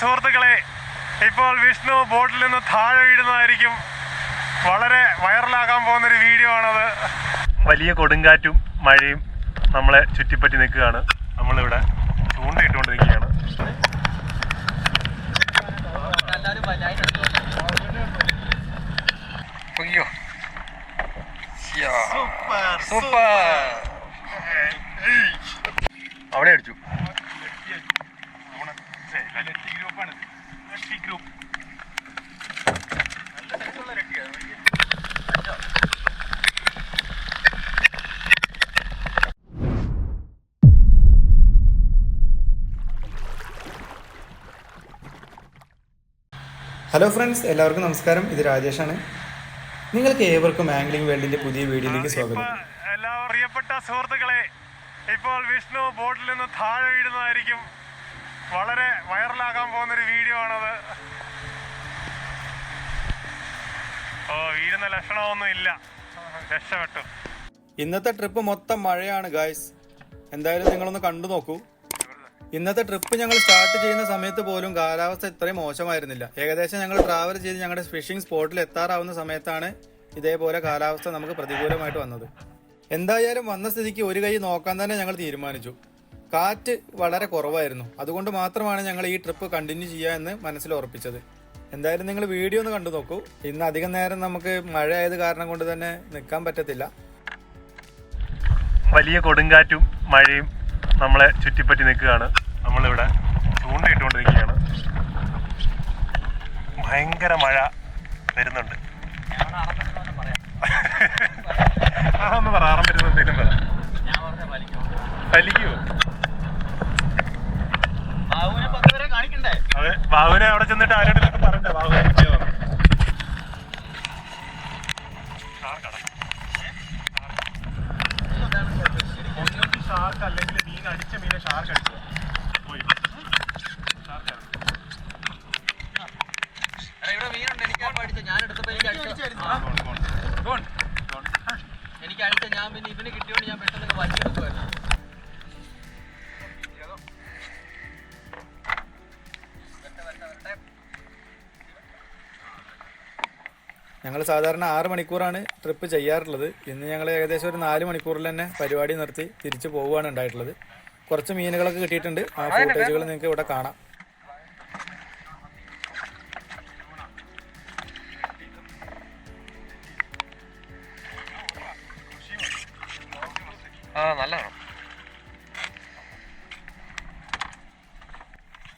സുഹൃത്തുക്കളെ ഇപ്പോൾ വിഷ്ണു ബോട്ടിൽ നിന്ന് താഴെ വീഴുന്നതായിരിക്കും. വളരെ വൈറലാകാൻ പോകുന്ന ഒരു വീഡിയോ ആണത്. വലിയ കൊടുങ്കാറ്റും മഴയും നമ്മളെ ചുറ്റിപ്പറ്റി നിൽക്കുകയാണ്. നമ്മളിവിടെ ചൂണ്ടയിട്ടുകൊണ്ട് നിൽക്കുകയാണ് അയ്യോ സൂപ്പർ അവിടെ അടിച്ചു. ഹലോ ഫ്രണ്ട്സ് എല്ലാവർക്കും നമസ്കാരം. ഇത് രാജേഷാണ്. നിങ്ങൾക്ക് ഏവർക്കും ആംഗ്ലിംഗ് വേൾഡിന്റെ പുതിയ വീഡിയോയിലേക്ക് സ്വാഗതം. എല്ലാ പ്രിയപ്പെട്ട സുഹൃത്തുക്കളെ ഇപ്പോൾ വിഷ്ണു ബോട്ടിൽ നിന്ന് താഴെ വീഴുന്നതായിരിക്കും. വളരെ വൈറലാകാൻ പോകുന്ന ഒരു വീഡിയോ ആണത്. ഓ വീഴുന്ന ലക്ഷണമൊന്നും ഇല്ല. രക്ഷപ്പെട്ടു. ഇന്നത്തെ ട്രിപ്പ് മൊത്തം മഴയാണ് ഗായ്സ് എന്തായാലും നിങ്ങളൊന്ന് കണ്ടു നോക്കൂ. ഇന്നത്തെ ട്രിപ്പ് ഞങ്ങൾ സ്റ്റാർട്ട് ചെയ്യുന്ന സമയത്ത് പോലും കാലാവസ്ഥ ഇത്രയും മോശമായിരുന്നില്ല. ഏകദേശം ഞങ്ങൾ ട്രാവൽ ചെയ്ത് ഞങ്ങളുടെ ഫിഷിംഗ് സ്പോട്ടിൽ എത്താറാവുന്ന സമയത്താണ് ഇതേപോലെ കാലാവസ്ഥ നമുക്ക് പ്രതികൂലമായിട്ട് വന്നത്. എന്തായാലും വന്ന സ്ഥിതിക്ക് ഒരു കൈ നോക്കാൻ തന്നെ ഞങ്ങൾ തീരുമാനിച്ചു. കാറ്റ് വളരെ കുറവായിരുന്നു. അതുകൊണ്ട് മാത്രമാണ് ഞങ്ങൾ ഈ ട്രിപ്പ് കണ്ടിന്യൂ ചെയ്യുക എന്ന് മനസ്സിൽ ഉറപ്പിച്ചത്. എന്തായാലും നിങ്ങൾ വീഡിയോ ഒന്ന് കണ്ടു നോക്കൂ. ഇന്ന് അധികം നേരം നമുക്ക് മഴ ആയത് കാരണം കൊണ്ട് തന്നെ നിൽക്കാൻ പറ്റത്തില്ല. വലിയ കൊടുങ്കാറ്റും മഴയും നമ്മളെ ചുറ്റിപ്പറ്റി നിൽക്കുകയാണ്. നമ്മളിവിടെ ചൂണ്ടയിട്ടുകൊണ്ട് നിൽക്കുകയാണ് ഭയങ്കര മഴ വരുന്നുണ്ട്. ആ ഒന്ന് പറ ആറം വരുന്ന എന്തെങ്കിലും പറ. വലിക്കുവോ ബാബുവിനെ അവിടെ ചെന്നിട്ട് ആരോടും പറഞ്ഞ ബാബു ഞങ്ങൾ സാധാരണ ആറ് മണിക്കൂറാണ് ട്രിപ്പ് ചെയ്യാറുള്ളത്. ഇന്ന് ഞങ്ങൾ ഏകദേശം ഒരു നാല് മണിക്കൂറിൽ തന്നെ പരിപാടി നിർത്തി തിരിച്ചു പോവുകയാണ് ഉണ്ടായിട്ടുള്ളത്. കുറച്ച് മീനുകളൊക്കെ കിട്ടിയിട്ടുണ്ട്. ആ ഫോട്ടേജുകൾ നിങ്ങൾക്ക് ഇവിടെ കാണാം.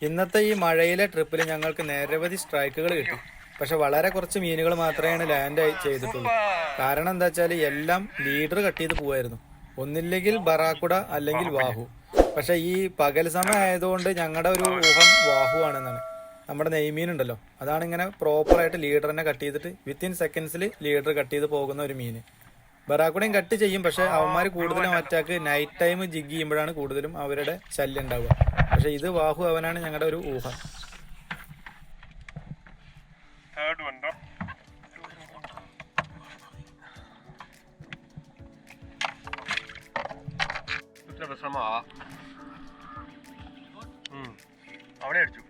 ഇന്നത്തെ ഈ മഴയിലെ ട്രിപ്പിൽ ഞങ്ങൾക്ക് നിരവധി സ്ട്രൈക്കുകൾ കിട്ടി. പക്ഷെ വളരെ കുറച്ച് മീനുകൾ മാത്രമേ ലാൻഡ് ചെയ്തിട്ടുള്ളൂ. കാരണം എന്താ വെച്ചാൽ എല്ലാം ലീഡർ കട്ട് ചെയ്ത് പോവായിരുന്നു. ഒന്നില്ലെങ്കിൽ ബറാക്കുട അല്ലെങ്കിൽ വാഹു. പക്ഷെ ഈ പകൽ സമയം ആയതുകൊണ്ട് ഞങ്ങളുടെ ഒരു ഊഹം വാഹു ആണെന്നാണ്. നമ്മുടെ നെയ്മീൻ ഉണ്ടല്ലോ. അതാണ് ഇങ്ങനെ പ്രോപ്പറായിട്ട് ലീഡറിനെ കട്ട് ചെയ്തിട്ട് വിത്തിൻ സെക്കൻഡ്സിൽ ലീഡർ കട്ട് ചെയ്ത് പോകുന്ന ഒരു മീൻ. ബറാക്കുടയും കട്ട് ചെയ്യും. പക്ഷെ അവന്മാർ കൂടുതലും അറ്റാക്ക് നൈറ്റ് ടൈം ജിഗ് ചെയ്യുമ്പോഴാണ് കൂടുതലും അവരുടെ ശല്യം ഉണ്ടാവുക. പക്ഷെ ഇത് വാഹു അവനാണ് ഞങ്ങളുടെ ഒരു ഊഹം. വിശ്രമമാ. അവിടെ അടിച്ചു.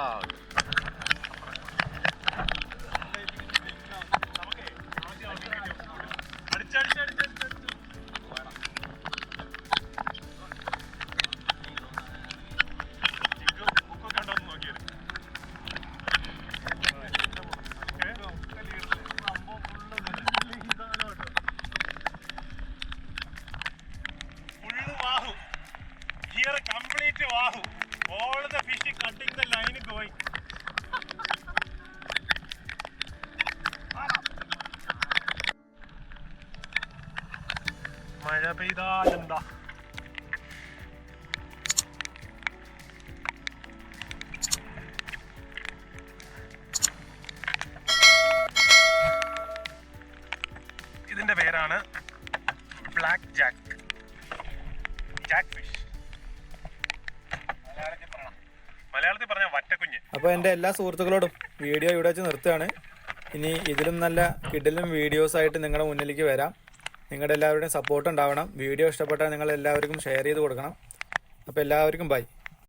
ആ going. മഴ പെയ്താലെന്താ ഇതിന്റെ പേരാണ് ബ്ലാക്ക് ജാക്ക് ജാക്ക് ഫിഷ് മലയാളത്തിൽ പറഞ്ഞ വറ്റക്കുഞ്ഞ്. അപ്പോൾ എന്റെ എല്ലാ സുഹൃത്തുക്കളോടും വീഡിയോ ഇവിടെ വെച്ച് നിർത്തുകയാണ്. ഇനി ഇതിലും നല്ല കിഡിലും വീഡിയോസ് ആയിട്ട് നിങ്ങളുടെ മുന്നിലേക്ക് വരാം. നിങ്ങളുടെ എല്ലാവരുടെയും സപ്പോർട്ട് ഉണ്ടാവണം. വീഡിയോ ഇഷ്ടപ്പെട്ടാൽ നിങ്ങൾ എല്ലാവർക്കും ഷെയർ ചെയ്ത് കൊടുക്കണം. അപ്പോൾ എല്ലാവർക്കും ബൈ